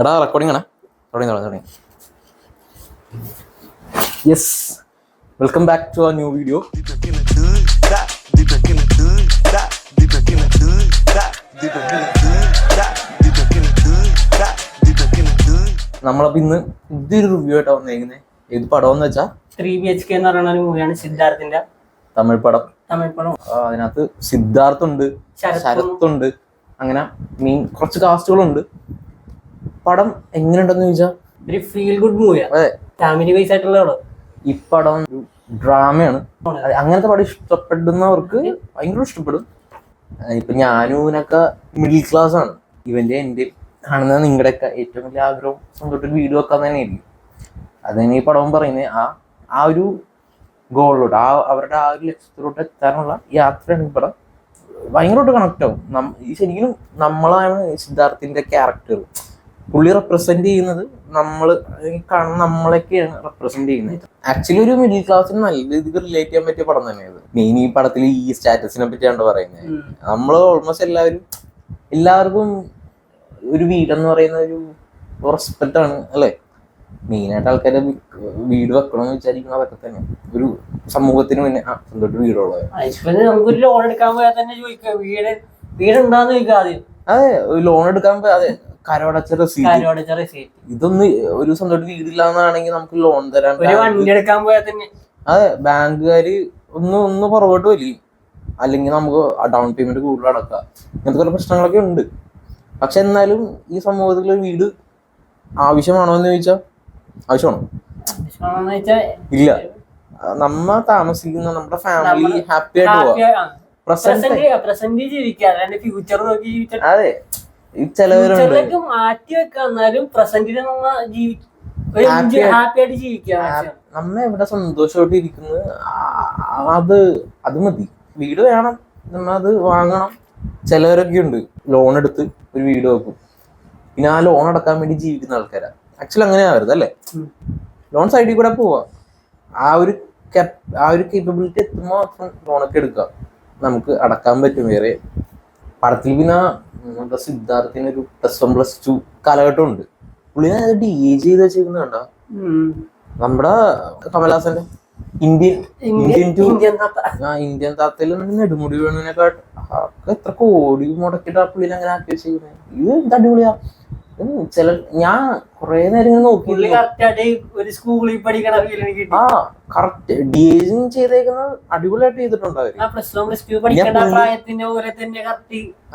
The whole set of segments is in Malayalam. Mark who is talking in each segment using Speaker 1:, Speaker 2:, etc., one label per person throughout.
Speaker 1: എടാ റെക്കോർഡിംഗ് ആണ്. തുടങ്ങി തുടങ്ങി തുടങ്ങി. യെസ് വെൽക്കം ബാക്ക് ടു ആ ന്യൂ വീഡിയോ
Speaker 2: നമ്മളപ്പോ.
Speaker 1: നമ്മളപ്പോൾ ഇന്ന് ഇതൊരു റിവ്യൂ ആയിട്ടാണ് വന്നിരിക്കുന്നത് ഏത് പടം എന്ന് വെച്ചാൽ
Speaker 3: ത്രീ ബി എച്ച് കെ എന്ന് പറയുന്ന ഒരു മൂവിയാണ് സിദ്ധാർത്ഥിന്റെ.
Speaker 1: തമിഴ് പടം.
Speaker 3: തമിഴ് പടം.
Speaker 1: അതിനകത്ത്
Speaker 3: സിദ്ധാർത്ഥുണ്ട്
Speaker 1: ശരത്തുണ്ട്. ഉണ്ട് അങ്ങനെ മീൻ കുറച്ച് കാസ്റ്റുകളുണ്ട് പടം എങ്ങനെയുണ്ടെന്ന് ചോദിച്ചാൽ
Speaker 3: ഒരു ഫീൽ ഗുഡ് മൂവിയാണ്
Speaker 1: അതെ.
Speaker 3: ഫാമിലി വൈസ് ആയിട്ടുള്ളതാണ്
Speaker 1: ഈ പടം ഒരു ഡ്രാമയാണ് അത് അങ്ങനത്തെ പടം ഇഷ്ടപ്പെടുന്നവർക്ക് ഭയങ്കര ഇഷ്ടപ്പെടും. ഇപ്പൊ ഞാനും ഇവനൊക്കെ മിഡിൽ ക്ലാസ് ആണ്. ഇവന്റെ എന്റെ കാണുന്ന നിങ്ങളുടെയൊക്കെ ഏറ്റവും വലിയ ആഗ്രഹം സ്വന്തമായിട്ട് വീട് വെക്കാൻ തന്നെയായിരിക്കും. അതന്നെ ഈ പടവും പറയുന്നത്. ആ ആ ഒരു ഗോളിലോട്ട് ആ അവരുടെ ആ ഒരു ലക്ഷ്യത്തിലോട്ട് എത്താനുള്ള യാത്രയാണ് ഈ പടം. ഭയങ്കരമായിട്ട് കണക്ട് ആവും. ശരിക്കും നമ്മളാണ് സിദ്ധാർത്ഥിന്റെ ക്യാരക്ടർ പുള്ളി റെപ്രസെന്റ് ചെയ്യുന്നത് നമ്മൾ കാണുന്ന നമ്മളൊക്കെയാണ് റെപ്രസെന്റ് ചെയ്യുന്നത്. ആക്ച്വലി ഒരു മിഡിൽ ക്ലാസ്സിന് നല്ല രീതിക്ക് റിലേറ്റ് ചെയ്യാൻ പറ്റിയ പടം തന്നെയാണ് മെയിൻ ഈ പടത്തിൽ ഈ സ്റ്റാറ്റസിനെ പറ്റിയാണ് പറയുന്നത്. നമ്മൾ ഓൾമോസ്റ്റ് എല്ലാവരും എല്ലാവർക്കും ഒരു വീടെന്ന് പറയുന്ന ഒരു റെസ്പെക്റ്റ് ആണ് അല്ലേ? മെയിനായിട്ട് ആൾക്കാരെ വീട് വെക്കണമെന്ന് വിചാരിക്കുന്ന അതൊക്കെ തന്നെ ഒരു സമൂഹത്തിന് മുന്നേ സ്വന്തമായിട്ട് വീടുള്ളത്
Speaker 3: നമുക്കൊരു ലോൺ എടുക്കാൻ പോയാൽ തന്നെ ചോദിക്കാം. വീട് വീടുണ്ടാന്ന് ചോദിക്കാം ആദ്യം.
Speaker 1: അതെ ലോൺ എടുക്കാൻ പോയാൽ അതെ.
Speaker 3: കാര്യോടെ റെസീറ്റ്
Speaker 1: ഇതൊന്ന് ഒരു സ്വന്തമായിട്ട് വീടില്ലാന്നാണെങ്കിൽ നമുക്ക് ലോൺ തരാൻ
Speaker 3: ഒരു വണ്ടി എടുക്കാൻ പോയാൽ തന്നെ.
Speaker 1: അതെ ബാങ്കുകാര് ഒന്ന് ഒന്ന് പുറകോട്ട് വലിയ അല്ലെങ്കിൽ നമുക്ക് ഡൗൺ പേയ്മെന്റ് കൂടുതൽ അടക്കാം. ഇങ്ങനത്തെ കുറെ പ്രശ്നങ്ങളൊക്കെ ഉണ്ട്. പക്ഷെ എന്നാലും ഈ സമൂഹത്തിൽ ഒരു വീട് ആവശ്യമാണോ? എന്ന് ചോദിച്ചാൽ ആവശ്യമാണോ ഇല്ല. നമ്മ താമസിക്കുന്ന നമ്മുടെ ഫാമിലി ഹാപ്പി ആയിട്ട് പോവാ. പ്രസന്റ്
Speaker 3: ജീവിക്കുക ഫ്യൂച്ചർ നോക്കി
Speaker 1: അതെ. ചിലവരുണ്ട്.
Speaker 3: മാറ്റി വെക്കാം എന്നാലും പ്രസന്റിൽ നമ്മ ഹാപ്പി ആയിട്ട് ജീവിക്കാം
Speaker 1: നമ്മ എവിടെ സന്തോഷമായിട്ട് ഇരിക്കുന്നത് അത് അത് മതി. വീട് വേണം. നമ്മ അത് വാങ്ങണം. ചിലവരൊക്കെ ഉണ്ട്. ലോൺ എടുത്ത് ഒരു വീട് വെക്കും. പിന്നെ ആ ലോൺ അടക്കാൻ വേണ്ടി ജീവിക്കുന്ന ആൾക്കാരാ. ആക്ച്വലി അങ്ങനെ ആവരുത് അല്ലേ? ലോൺ സൈഡിൽ കൂടെ പോവാ. ആ ഒരു ആ ഒരു കേപ്പബിലിറ്റി എത്തുമ്പോൾ മാത്രം ലോണൊക്കെ എടുക്കാം. നമുക്ക് അടക്കാൻ പറ്റും വേറെ. പടത്തിൽ പിന്നെ നമ്മുടെ സിദ്ധാർത്ഥിന് ഒരു പ്ലസ് വൺ പ്ലസ് ടു കാലഘട്ടം ഉണ്ട് പുള്ളി ഡി എ ചെയ്ത് കണ്ടോ നമ്മുടെ കമലഹാസന്റെ ഇന്ത്യൻ ഇന്ത്യൻ ടു
Speaker 3: ഇന്ത്യൻ താത്ത.
Speaker 1: ആ ഇന്ത്യൻ താത്തയിൽ നെടുമുടി വേണുവിനെക്കാട്ട് എത്ര കോടി മുടക്കിട്ട് ആ പുള്ളിനെ അങ്ങനെ ആക്കി വെച്ചിരിക്കുന്നത് ഇത് എന്ത് അടിപൊളിയാ. ചില ഞാൻ കൊറേ നേരം ഇങ്ങനെ നോക്കി
Speaker 3: ഒരു സ്കൂളിൽ പഠിക്കണ
Speaker 1: ആ കറക്റ്റ് ഡിയേജിങ് ചെയ്തേക്കുന്നത് അടിപൊളിയായിട്ട് ചെയ്തിട്ടുണ്ട്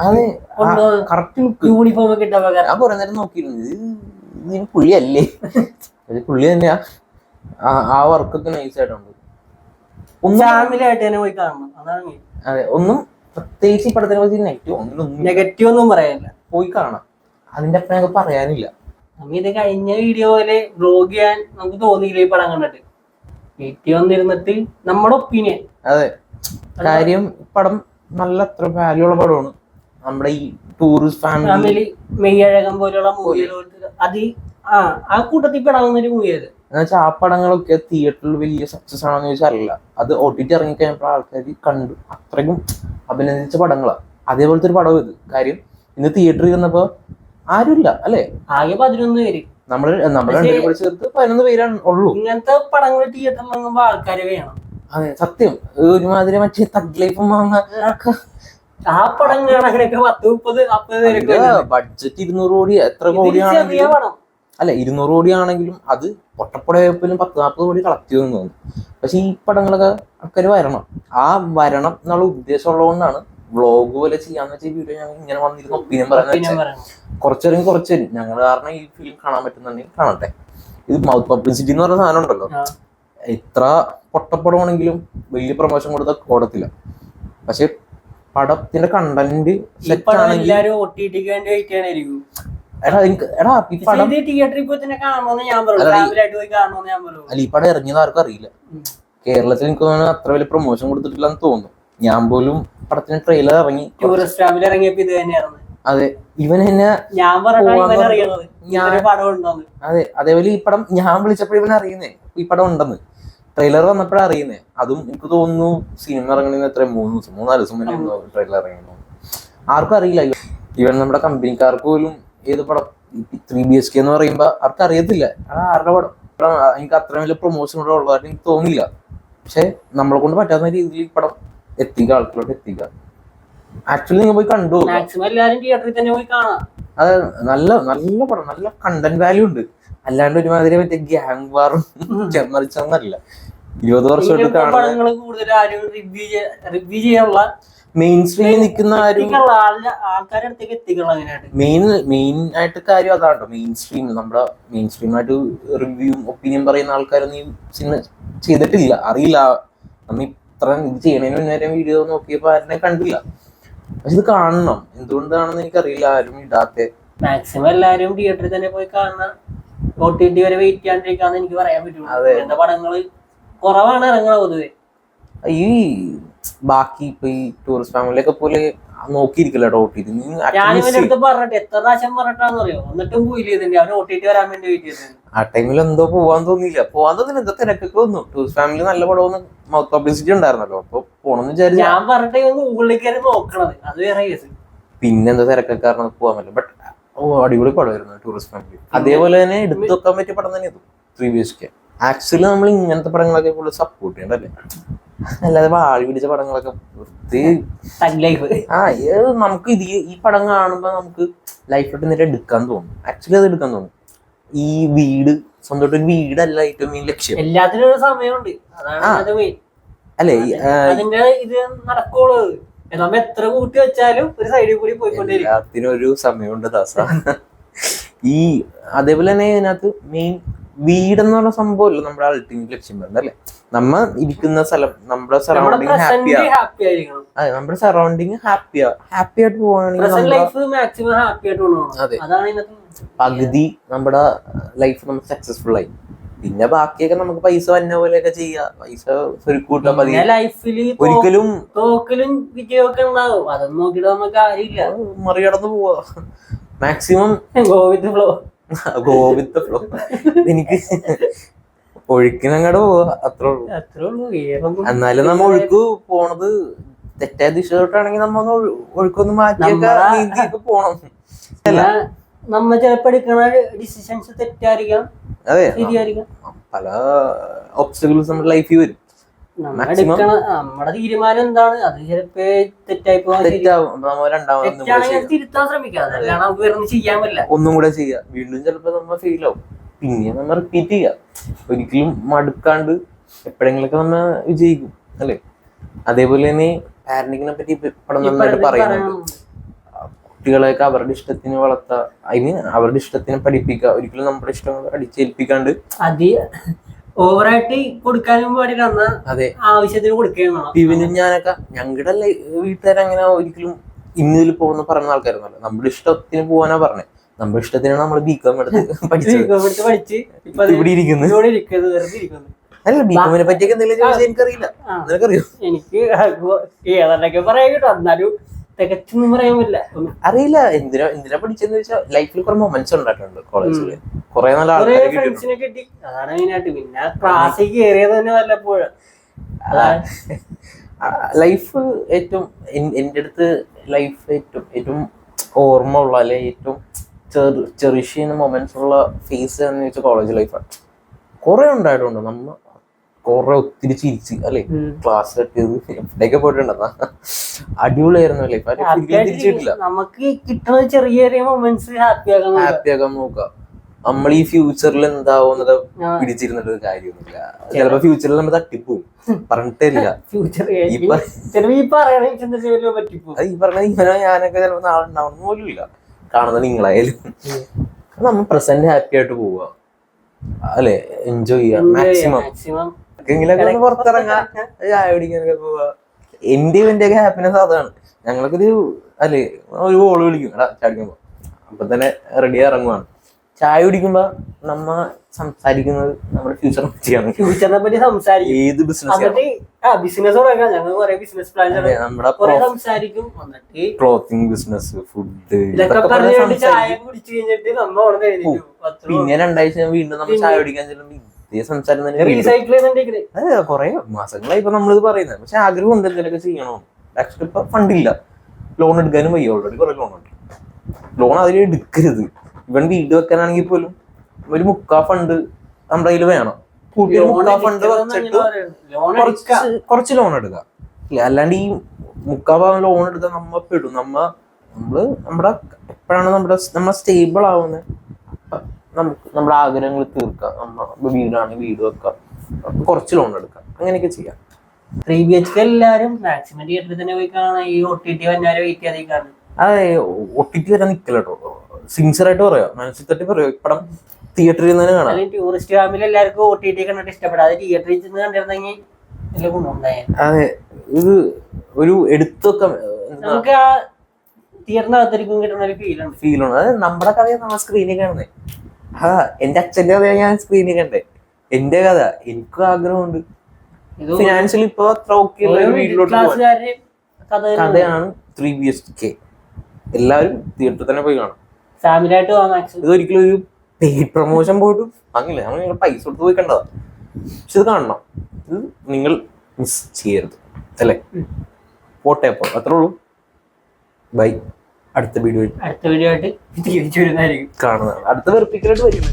Speaker 1: അതെ കറക്റ്റ്
Speaker 3: യൂണിഫോം ഒക്കെ
Speaker 1: ഞാൻ കുറെ നേരം നോക്കിയിരുന്നു. ഇത് ഇതിന് പുള്ളിയല്ലേ? ഇത് പുള്ളി തന്നെയാ ആ വർക്കൊക്കെ നൈസ് ആയിട്ടുണ്ട്. ഒന്നും
Speaker 3: ഫാമിലി ആയിട്ട് തന്നെ പോയി കാണണം. അതാണ്
Speaker 1: അതെ ഒന്നും പ്രത്യേകിച്ച് ഈ പടത്തിനെ പറ്റി നെഗറ്റീവ്
Speaker 3: നെഗറ്റീവ് ഒന്നും പറയാനില്ല.
Speaker 1: പോയി കാണാം അതിന്റെ അപ്പം ഞങ്ങൾക്ക് പറയാനില്ല.
Speaker 3: നമ്മ ഇത് കഴിഞ്ഞ വീഡിയോ പോലെ വ്ലോഗ് ചെയ്യാൻ നമുക്ക് തോന്നിയില്ല ഈ പടം കണ്ടിട്ട്. വീട്ടിൽ വന്നിരുന്നിട്ട് നമ്മുടെ ഒപ്പീനിയൻ
Speaker 1: അതെ. കാര്യം പടം നല്ല അത്ര വാല്യൂ ഉള്ള പടമാണ്. നമ്മുടെ ഈ ടൂറിസ്റ്റ് ഫാമിലി
Speaker 3: മെയ്യഴകം പോലെയുള്ള മൂവി അത് ആ ആ കൂട്ടത്തിൽ പെടാവുന്ന ഒരു മൂവി അത്.
Speaker 1: എന്നുവെച്ചാൽ ആ പടങ്ങളൊക്കെ തിയേറ്ററിൽ വലിയ സക്സസ് ആണോന്ന് ചോദിച്ചാൽ അല്ല അത് ഒ ടി ടി ഇറങ്ങിക്കഴിഞ്ഞപ്പോൾ ആൾക്കാർ കണ്ടു. അത്രയ്ക്കും അഭിനന്ദിച്ച പടങ്ങളാണ് അതേപോലത്തെ ഒരു പടം ഇത്. കാര്യം ഇന്ന് തിയേറ്ററിൽ വന്നപ്പോ ആരുമില്ല അല്ലേ?
Speaker 3: ആകെ പതിനൊന്ന് പേര്.
Speaker 1: നമ്മൾ നമ്മൾ രണ്ടുപേരും ചേർത്ത് പതിനൊന്ന് പേരാണ് ഉള്ളൂ.
Speaker 3: ഇങ്ങനത്തെ പടങ്ങൾ തിയേറ്ററിൽ വാങ്ങുമ്പോ ആൾക്കാരെ വേണം.
Speaker 1: അതെ സത്യം. ഒരുമാതിരി മറ്റേ തഗ്ലൈഫും ലൈഫ് മാങ്ങ
Speaker 3: ആ പടം കാണാനൊക്കെ പത്ത് മുപ്പത്
Speaker 1: ബഡ്ജറ്റ് ഇരുന്നൂറ് കോടി എത്ര
Speaker 3: കോടിയാണ്
Speaker 1: അല്ല ഇരുന്നൂറ് കോടി ആണെങ്കിലും അത് പൊട്ടപ്പടയപ്പോലും പത്ത് നാൽപ്പത് കോടി കളക്ട് ചെയ്തെന്ന് തോന്നുന്നു. പക്ഷെ ഈ പടങ്ങളൊക്കെ ആൾക്കാർ വരണം. ആ വരണം എന്നുള്ള ഉദ്ദേശം ഉള്ളതുകൊണ്ടാണ് വ്ളോഗ് പോലെ ചെയ്യാന്ന് വെച്ചാൽ വീഡിയോ ഞങ്ങൾ ഇങ്ങനെ വന്നിരുന്ന. ഒപ്പീനിയൻ
Speaker 3: പറയാൻ
Speaker 1: പറയുന്നത് കുറച്ചേരും കുറച്ചേരും ഞങ്ങൾ കാരണം ഈ ഫിലിം കാണാൻ പറ്റുന്നുണ്ടെങ്കിൽ കാണട്ടെ. ഇത് മൗത്ത് പബ്ലിസിറ്റി എന്ന് പറയുന്ന സാധനം ഉണ്ടല്ലോ. എത്ര പൊട്ടപ്പടമാണെങ്കിലും വലിയ പ്രമോഷൻ കൊടുത്താൽ ഓടത്തില്ല പക്ഷെ പടത്തിന്റെ കണ്ടന്റ്
Speaker 3: ഈ പടം
Speaker 1: ഇറങ്ങിയത് ആർക്കും അറിയില്ല. കേരളത്തിൽ എനിക്ക് തോന്നുന്നു അത്ര വലിയ പ്രൊമോഷൻ കൊടുത്തിട്ടില്ലെന്ന് തോന്നുന്നു. ഞാൻ പോലും പടത്തിന് ട്രെയിലർ ഇറങ്ങി.
Speaker 3: ടൂറിസ്റ്റ് ഫാമിലി ഇറങ്ങിയപ്പോ ഇത് തന്നെയായിരുന്നു.
Speaker 1: അതെ ഇവൻ എന്നെ
Speaker 3: ഞാൻ
Speaker 1: അതെ അതേപോലെ ഈ പടം ഞാൻ വിളിച്ചപ്പോഴും ഇവൻ അറിയുന്നേ. ഈ പടം ഉണ്ടെന്ന്. ട്രെയിലർ വന്നപ്പോഴാണ് അറിയുന്നേ. അതും എനിക്ക് തോന്നുന്നു സിനിമ ഇറങ്ങുന്നതിന് എത്ര മൂന്ന് ദിവസം മൂന്നാൽ ദിവസം മുന്നേ ട്രെയിലർ ഇറങ്ങുന്നു ആർക്കും അറിയില്ല. ഇവൻ നമ്മുടെ കമ്പനിക്കാർക്ക് പോലും ഏത് പടം? ത്രീ ബി എസ് കെ എന്ന് പറയുമ്പോ അവർക്ക് അറിയത്തില്ല. ആരുടെ പടം? എനിക്ക് അത്രയും വലിയ പ്രൊമോഷൻ കൂടെ ഉള്ളതായിട്ട് എനിക്ക് തോന്നില്ല പക്ഷെ നമ്മളെ കൊണ്ട് പറ്റാവുന്ന രീതിയിൽ ഈ പടം എത്തിക്കുക ആൾക്കാരോട് എത്തിക്കുക ആക്ച്വലി നിങ്ങൾ പോയി കണ്ടു.
Speaker 3: മാക്സിമം എല്ലാരും തിയേറ്ററിൽ തന്നെ പോയി കാണാം.
Speaker 1: അത് നല്ല നല്ല പടം നല്ല കണ്ടന്റ് വാല്യൂ ഉണ്ട്. അല്ലാണ്ട് ഒരുമാതിരി മറ്റേ ഗ്യാങ് വാറും ചെമ്മറിച്ചൊന്നല്ല ഇരുപത് വർഷമായിട്ട്
Speaker 3: ഇങ്ങനത്തെ
Speaker 1: കാണുന്ന
Speaker 3: പടങ്ങൾ കൂടുതൽ ആരും റിവ്യൂ റിവ്യൂ ചെയ്യാനുള്ള
Speaker 1: മെയിൻ സ്ട്രീമിൽ നിൽക്കുന്ന മെയിൻ മെയിൻ ആയിട്ട് കാര്യം അതാട്ടോ. മെയിൻ സ്ട്രീം നമ്മുടെ മെയിൻ സ്ട്രീം ആയിട്ട് റിവ്യൂ ഒപ്പീനിയൻ പറയുന്ന ആൾക്കാരൊന്നും ഈ സിനിമ ചെയ്തിട്ടില്ല. അറിയില്ല. നമ്മ ഇത്ര ഇത് ചെയ്യണതിന് മുന്നേ വീഡിയോ നോക്കിയപ്പോ ആരെ കണ്ടില്ല. പക്ഷെ ഇത് കാണണം. എന്തുകൊണ്ടാണെന്ന് എനിക്കറിയില്ല. ആരും ഇടാത്തെ.
Speaker 3: മാക്സിമം എല്ലാരും തിയേറ്ററിൽ തന്നെ പോയി കാണുന്ന ഒ ടി ടി വരെ വെയിറ്റ് ചെയ്യാണ്ടിരിക്കാന്ന് എനിക്ക് പറയാൻ
Speaker 1: അതെ.
Speaker 3: ഇങ്ങനത്തെ പടങ്ങൾ? കുറവാണ് ഇറങ്ങുക പൊതുവെ.
Speaker 1: ഈ ബാക്കി ഇപ്പൊ ഈ ടൂറിസ്റ്റ് ഫാമിലി ഒക്കെ പോലെ നോക്കിയിരിക്കില്ല ചെയ്യും.
Speaker 3: അടുത്ത് പറഞ്ഞിട്ട് എത്ര പ്രാവശ്യം പറഞ്ഞിട്ടാന്ന് അറിയോ എന്നിട്ടും പോയില്ല ഇതിന്റെ അവന് ഒ ടി ടി വരാൻ വേണ്ടി വെയിറ്റ് ചെയ്തത്
Speaker 1: ആ ടൈമിൽ എന്തോ പോവാൻ തോന്നിയില്ല. പോവാൻ തോന്നില്ല എന്തോ തിരക്കൊക്കെ വന്നു. ടൂറിസ്റ്റ് ഫാമിലി നല്ല പടമെന്ന് മൗത്ത് പബ്ലിസിറ്റി ഉണ്ടായിരുന്നല്ലോ. അപ്പൊ പോണെന്ന് വിചാരിച്ചു
Speaker 3: ഞാൻ പറഞ്ഞിട്ട് ഗൂഗിളിൽ കയറി നോക്കണത്. അത് വേറെ കേസ്
Speaker 1: പിന്നെന്താ തിരക്കൊക്കെ കാരണം പോവാൻ പറ്റില്ല. ബട്ട് ഓ അടിപൊളി പടമായിരുന്നു ടൂറിസ്റ്റ് ഫാമിലി അതേപോലെ തന്നെ എടുത്തു വെക്കാൻ പറ്റിയ പടം തന്നെ ഇത്. Three B S K actually നമ്മൾ ഇങ്ങനത്തെ പടങ്ങളൊക്കെ കൂടുതൽ സപ്പോർട്ട് ചെയ്യണ്ടല്ലേ? അല്ലാതെ വാഴി പിടിച്ച പടങ്ങളൊക്കെ ആ നമുക്ക് ഇത് ഈ- പടം കാണുമ്പോൾ നമുക്ക് ലൈഫിലോട്ട് നേരെ എടുക്കാൻ തോന്നും. ആക്ച്വലി അത് എടുക്കാൻ തോന്നും. ഈ വീട് സ്വന്തമായിട്ട് ഒരു വീടല്ല ഏറ്റവും മെയിൻ ലക്ഷ്യം.
Speaker 3: എല്ലാത്തിനും ഒരു സമയമുണ്ട്.
Speaker 1: അല്ലേ
Speaker 3: അതിന്റെ ഇത് നടക്കുള്ളൂ. നമ്മ എത്ര കൂട്ടി വെച്ചാലും ഒരു സൈഡിൽ കൂടി പോയിക്കൊണ്ടിരിക്കും
Speaker 1: എല്ലാത്തിനും ഒരു സമയമുണ്ട് ദാസ. ഈ അതേപോലെ തന്നെ ഇതിനകത്ത് മെയിൻ വീടെന്ന് പറഞ്ഞ സംഭവമല്ലോ നമ്മുടെ അൾട്ടിമേറ്റ് ലക്ഷ്യം വരുന്നത് അല്ലേ? നമ്മ ഇരിക്കുന്ന സ്ഥലം നമ്മുടെ സറൗണ്ടിങ്
Speaker 3: പ്രസന്റ്
Speaker 1: ഹാപ്പിയാ
Speaker 3: ഹാപ്പി
Speaker 1: അതെ നമ്മുടെ സറൗണ്ടിങ് ഹാപ്പിയാ ഹാപ്പി ആയിട്ട് പോവാണെങ്കിൽ പകുതി നമ്മുടെ ലൈഫ് നമുക്ക് സക്സസ്ഫുൾ ആയി. പിന്നെ ബാക്കിയൊക്കെ നമുക്ക് പൈസ വന്ന പോലെയൊക്കെ ചെയ്യാം. പൈസ ഒരുക്കൂട്ടാൽ മതി ഒരിക്കലും
Speaker 3: തോക്കലും വിജയമൊക്കെ ഉണ്ടാവും. അതൊന്നും നോക്കിയിട്ട് നമുക്ക് കാര്യമില്ല
Speaker 1: മറികടന്ന് പോവാ. Maximum
Speaker 3: go with flow
Speaker 1: go with flow എനിക്ക് ഒഴുക്കിനങ്ങോട്ട് പോവാ അത്രേ ഉള്ളൂ.
Speaker 3: അത്രേ ഉള്ളൂ.
Speaker 1: എന്നാലും നമ്മ ഒഴുക്ക് പോണത് തെറ്റായ ദിശയിലോട്ടാണെങ്കിൽ നമ്മ ഒഴുക്കൊന്ന് മാറ്റിയൊക്കെ പോണം.
Speaker 3: നമ്മ ചിലപ്പോ എടുക്കണ ഡിസിഷൻസ് തെറ്റായിരിക്കാം
Speaker 1: അതെ.
Speaker 3: ശരിയായിരിക്കാം.
Speaker 1: പല ഒബ്സ്റ്റക്കിൾസ് നമ്മുടെ ലൈഫിൽ വരും.
Speaker 3: നമ്മുടെ തീരുമാനം എന്താണ്? അത് ചിലപ്പോ തെറ്റായി പോകാൻ തിരുത്താൻ ശ്രമിക്കാം. ചെയ്യാൻ പറ്റില്ല.
Speaker 1: ഒന്നും കൂടെ ചെയ്യാം. വീണ്ടും ചിലപ്പോ നമ്മ ഫീൽ ആവും. പിന്നെ നമ്മൾ റിപ്പീറ്റ് ചെയ്യാം. ഒരിക്കലും മടുക്കാണ്ട് എപ്പോഴെങ്കിലൊക്കെ നമ്മൾ വിജയിക്കും അല്ലേ? അതേപോലെ തന്നെ പാരന്റിങ്ങിനെ പറ്റി പടം നന്നായിട്ട് പറയുന്നുണ്ട്. കുട്ടികളെയൊക്കെ അവരുടെ ഇഷ്ടത്തിന് വളർത്താ ഐ മീൻ അവരുടെ ഇഷ്ടത്തിന് പഠിപ്പിക്കുക ഒരിക്കലും നമ്മുടെ ഇഷ്ടങ്ങൾ അടിച്ചേൽപ്പിക്കാണ്ട്
Speaker 3: അത് ഓവറായിട്ട് കൊടുക്കാനും പാടില്ല.
Speaker 1: അതെ.
Speaker 3: ആവശ്യത്തിന്
Speaker 1: ഇവനും ഞാനൊക്കെ ഞങ്ങളുടെ വീട്ടുകാരങ്ങനെ ഒരിക്കലും ഇന്നതിൽ പോകുന്ന പറഞ്ഞ ആൾക്കാരൊന്നുമല്ല. നമ്മുടെ ഇഷ്ടത്തിന് പോകാനാ പറഞ്ഞത് നമ്മുടെ ഇഷ്ടത്തിനാണ് നമ്മൾ പഠിച്ചത്.
Speaker 3: ബികോം എടുത്ത് പഠിച്ച് ഇപ്പൊ അത്
Speaker 1: ഇവിടെ ഇരിക്കുന്നത് അല്ല പറ്റിയൊക്കെ എന്തെങ്കിലും ചോദിച്ചാൽ എനിക്കറിയില്ല. നിനക്കറിയോ?
Speaker 3: എനിക്ക് ഏതാണ്ടൊക്കെ പറയാൻ കേട്ടോ. എന്നാലും തികച്ചൊന്നും പറയാൻ പറ്റില്ല.
Speaker 1: അറിയില്ല. എന്തിനാ എന്തിനാ പഠിച്ചെന്ന് വെച്ചാൽ ലൈഫിൽ കുറെ മൊമെന്റ്സ് ഉണ്ടായിട്ടുണ്ട് കോളേജിൽ കുറെ നല്ല ആൾക്കാരെ
Speaker 3: കിട്ടി. അതാണ് മെയിനായിട്ട് പിന്നെ ക്ലാസ്സിൽ കയറിയത് തന്നെ വല്ലപ്പോഴും.
Speaker 1: ലൈഫ് ഏറ്റവും എന്റെ എന്റെ അടുത്ത് ലൈഫ് ഏറ്റവും ഏറ്റവും ഓർമ്മ ഉള്ള അല്ലെ ഏറ്റവും ചെറിഷ് ചെയ്യുന്ന മൊമെന്റ്സ് ഉള്ള ഫേസ് എന്ന് വെച്ചാൽ കോളേജ് ലൈഫാണ് കുറെ ഉണ്ടായിട്ടുണ്ട്. നമ്മ കുറെ ഒത്തിരി ചിരിച്ച് അല്ലെ. ക്ലാസ് എവിടെയൊക്കെ പോയിട്ടുണ്ടെന്നാ അടിപൊളിയായിരുന്നു ലൈഫ്
Speaker 3: നമുക്ക് കിട്ടുന്ന ചെറിയ ചെറിയ മൊമെന്റ്സ് ഹാപ്പി ആക്കാൻ നോക്കുക.
Speaker 1: നമ്മൾ ഈ ഫ്യൂച്ചറിൽ എന്താവുന്നത്
Speaker 3: ആ.
Speaker 1: പിടിച്ചിരുന്നിട്ട് കാര്യമൊന്നുമില്ല ചിലപ്പോ ഫ്യൂച്ചറിൽ നമ്മൾ തട്ടിപ്പോവും. പറഞ്ഞിട്ടില്ല.
Speaker 3: ഈ
Speaker 1: പറഞ്ഞ ഇവനോ ഞാനൊക്കെ ചിലപ്പോ നാളെ ഉണ്ടാവണം പോലും ഇല്ല. കാണുന്നത് നിങ്ങളായാലും. നമ്മൾ പ്രസന്റ് ഹാപ്പി ആയിട്ട് പോവുക അല്ലെ? എൻജോയ് ചെയ്യുക മാക്സിമം എങ്കിലൊക്കെ ഒന്ന് പുറത്തിറങ്ങാം. ചായ കുടിക്കാനൊക്കെ പോവുക എന്റെ ഇവന്റെ ഒക്കെ ഹാപ്പിനെസ് അതാണ് ഞങ്ങൾക്കൊരു അല്ലെ? ഒരു കോൾ വിളിക്കും. എടാ ചാടിക്കുമ്പോ അപ്പൊ തന്നെ റെഡി ഇറങ്ങുവാണ്. ചായ കുടിക്കുമ്പോ നമ്മ സംസാരിക്കുന്നത് നമ്മുടെ ഫ്യൂച്ചറിനെ പറ്റിയാണ്.
Speaker 3: ഫ്യൂച്ചറിനെ പറ്റി സംസാരിക്കും.
Speaker 1: ഏത് ബിസിനസ്
Speaker 3: ആ ബിസിനസ് തുടങ്ങാം ഞങ്ങൾ കുറെ ബിസിനസ് പ്ലാൻ
Speaker 1: നമ്മുടെ
Speaker 3: സംസാരിക്കും.
Speaker 1: ക്ലോത്തിങ് ബിസിനസ് ഫുഡ്
Speaker 3: ചായ കുടിച്ചു കഴിഞ്ഞിട്ട് നമ്മൾ
Speaker 1: പിന്നെ രണ്ടാഴ്ച വീണ്ടും നമ്മൾ ചായ കുടിക്കാൻ ചെല്ലുമ്പോ ഇതേ സംസാരം തന്നെ വീണ്ടും.
Speaker 3: റീസൈക്കിൾ ചെയ്യുന്നുണ്ടെങ്കിൽ
Speaker 1: അതെ കൊറേ മാസങ്ങളായി ഇപ്പൊ നമ്മളിത് പറയുന്നത്. പക്ഷെ ആഗ്രഹം ഉണ്ട് എന്തെങ്കിലുമൊക്കെ ചെയ്യണോ? ആക്ച്വലി ഇപ്പൊ ഫണ്ടില്ല ലോൺ എടുക്കാനും വയ്യ. ഓൾറെഡി കുറെ ലോൺ ഉണ്ട്. ലോൺ അതിൽ എടുക്കരുത്. ഇവൻ വീട് വെക്കാനാണെങ്കിൽ പോലും ഒരു മുക്കാ ഫണ്ട് നമ്മുടെ കയ്യിൽ വേണം. മുക്കാ ഫണ്ട് വെച്ചിട്ട് കുറച്ച് കുറച്ച് ലോൺ എടുക്കുക. അല്ലാണ്ട് ഈ മുക്കാ ഭാഗം ലോൺ എടുത്താൽ നമ്മ പെടും. നമ്മ നമ്മൾ നമ്മുടെ എപ്പോഴാണ് നമ്മുടെ നമ്മ സ്റ്റേബിൾ ആവുന്നത് നമുക്ക് നമ്മുടെ ആഗ്രഹങ്ങൾ തീർക്കാം. നമ്മ വീടാണെങ്കിൽ വീട് വെക്കാം. കുറച്ച് ലോൺ എടുക്കാം. അങ്ങനെയൊക്കെ ചെയ്യാം.
Speaker 3: ത്രീ ബി എച്ച് എല്ലാരും മാക്സിമം തിയേറ്ററിൽ തന്നെ പോയി കാണാൻ ഈ ഒ ടി ടി വന്നാലും വെയിറ്റ് ചെയ്യാതെ കാണും.
Speaker 1: അതെ ഒട്ടിക്ക് വരാൻ നിക്കല കേട്ടോ. സിൻസിയറായിട്ട് പറയാം? മനസ്സിൽ തട്ടി പറയാം? ഇപ്പടം തിയേറ്ററിൽ നിന്ന് തന്നെ കാണാം
Speaker 3: ടൂറിസ്റ്റ് ഫാമിലി എല്ലാവർക്കും ഒ ടി ടി കണ്ടിട്ട് ഇഷ്ടപ്പെടാം. അത് തിയേറ്ററിൽ ചെന്ന് കണ്ടിരുന്നെങ്കിൽ
Speaker 1: അതെ ഇത് ഒരു എടുത്തൊക്കെ
Speaker 3: നമുക്ക് ആ തിയേറ്ററിന്റെ അകത്തിരിക്കും കിട്ടുന്ന ഒരു ഉണ്ട്.
Speaker 1: ഫീലാണ് അത് നമ്മുടെ കഥയെ നമ്മ സ്ക്രീനിൽ കാണുന്നേ. ആ എന്റെ അച്ഛന്റെ കഥയാണ് ഞാൻ സ്ക്രീനിൽ കണ്ടേ. എന്റെ കഥ. എനിക്കും ആഗ്രഹമുണ്ട്. ഫിനാൻഷ്യൽ ഇപ്പൊ അത്ര ഓക്കെ വീട്ടിലോട്ട് കഥയാണ് ത്രീ ബി എസ് കെ. എല്ലാവരും തിയേറ്ററിൽ തന്നെ പോയി കാണും.
Speaker 3: ഫാമിലി ആയിട്ട്
Speaker 1: ഇത് ഒരിക്കലും ഒരു പെയ്ഡ് പ്രൊമോഷൻ പോയിട്ട് വാങ്ങില്ല. നമ്മൾ നിങ്ങൾ പൈസ കൊടുത്ത് പോയി കണ്ടതാ. പക്ഷെ ഇത് കാണണം. ഇത് നിങ്ങൾ മിസ് ചെയ്യരുത്. അല്ലേ? പോട്ടെ അപ്പോൾ. അത്രേ ഉള്ളൂ. ബൈ അടുത്ത വീഡിയോ
Speaker 3: അടുത്ത വീഡിയോ ആയിട്ട് തിരിച്ചു വരുന്നതായിരിക്കും.
Speaker 1: കാണുന്നതാണ്. അടുത്ത വെറുപ്പിക്കലായിട്ട് വരും.